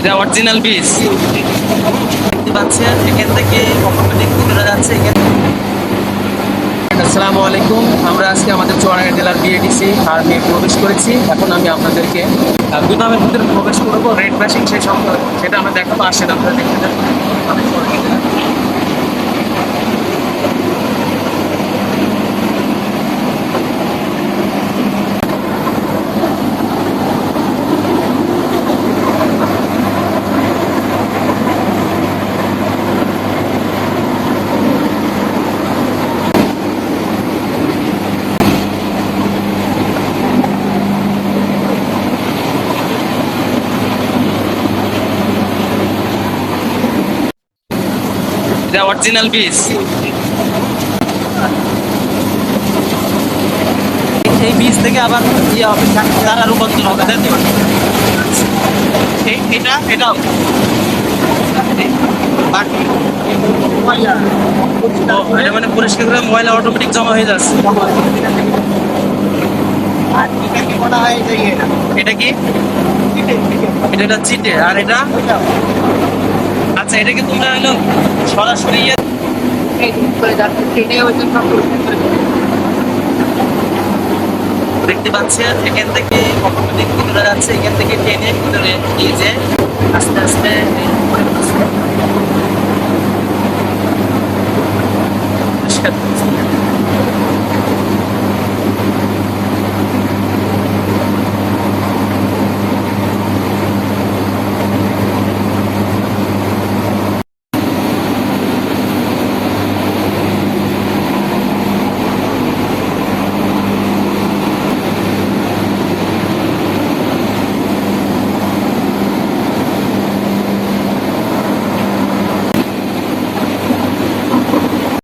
এটা অরিজিনাল বীজ দেখতে পাচ্ছেন এখান থেকে অটোমেটিক ভিতরে যাচ্ছে এখান আসসালামু আলাইকুম। আমরা আজকে আমাদের চুয়াডাঙ্গা জেলার বিএডিসি ফার্মে প্রবেশ করেছি। এখন আমি আপনাদেরকে গুদামের ভিতরে প্রবেশ করব রেড ব্যাশিং সেই সম্পর্কে সেটা আমরা দেখাবো আসেন আপনারা দেখতে থাকুন। এটা অরিজিনাল বীজ এই বীজ থেকে আবার ইয়ে হবে তারা রূপান্তর হবে তাই তো? এটা এটাও এটা মানে পরিষ্কার করে ময়লা অটোমেটিক জমা হয়ে যাচ্ছে। হয় এটা কি? এটা চিটে। আর এটা? আচ্ছা এটা কি তোমরা হলো সরাসরি। দেখতে পাচ্ছেন এখান থেকে কখনো দেখতে যাচ্ছে এখান থেকে ট্রেনে ভিতরে নিয়ে যে